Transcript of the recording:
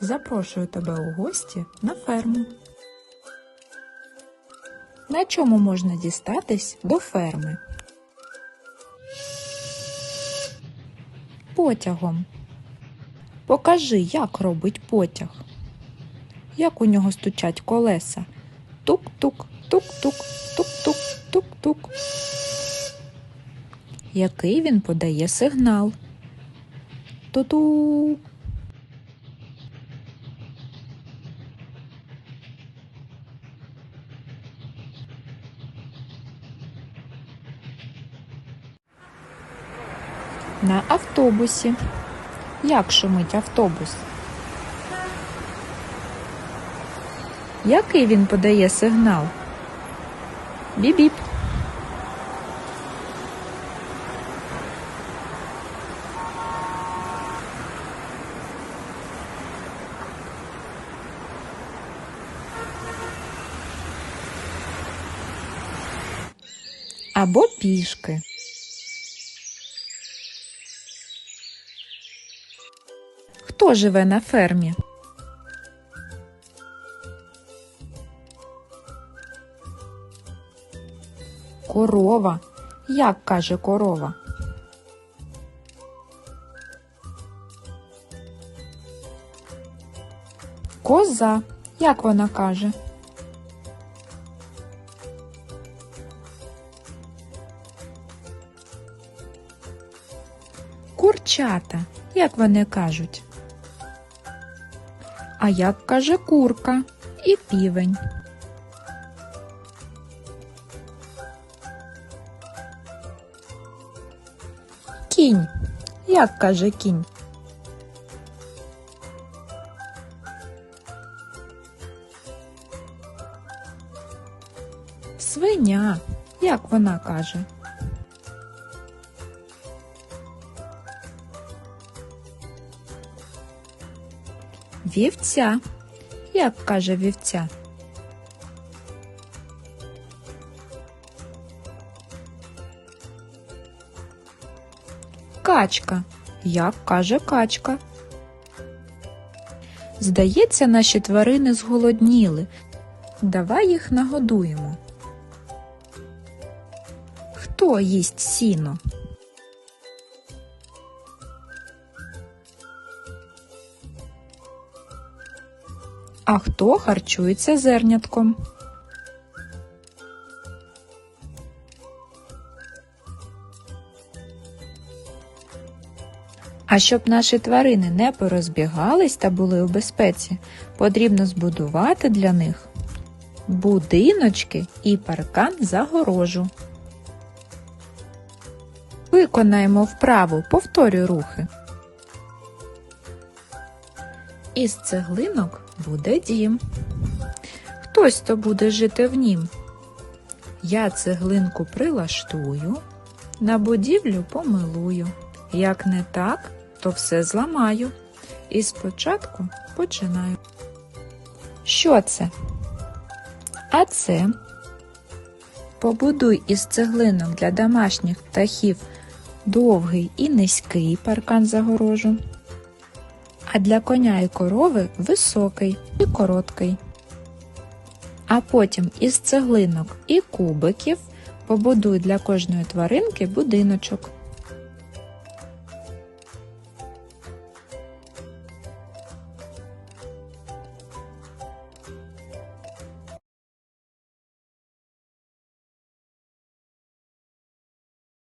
запрошую тебе у гості на ферму. На чому можна дістатись до ферми? Потягом. Покажи, як робить потяг. Як у нього стучать колеса. Тук-тук, тук-тук, тук-тук, тук-тук. Який він подає сигнал? Ту-ту. На автобусі. Як шумить автобус? Який він подає сигнал? Біп-біп. Або пішки. Хто живе на фермі? Корова. Як каже корова? Коза. Як вона каже? Курчата. Як вони кажуть? А як каже курка і півень? Кінь. Як каже кінь? Свиня. Як вона каже? Вівця. Як каже вівця? Качка. Як каже качка? Здається, наші тварини зголодніли. Давай їх нагодуємо. Хто їсть сіно? А хто харчується зернятком? А щоб наші тварини не порозбігались та були у безпеці, потрібно збудувати для них будиночки і паркан загорожу. Виконаємо вправу, повторюй рухи. Із цеглинок буде дім. Хтось то буде жити в нім. Я цеглинку прилаштую, на будівлю помилую. Як не так, то все зламаю. І спочатку починаю. Що це? А це побудуй із цеглинок для домашніх птахів довгий і низький паркан загорожу а для коня і корови високий і короткий. А потім із цеглинок і кубиків побудуй для кожної тваринки будиночок.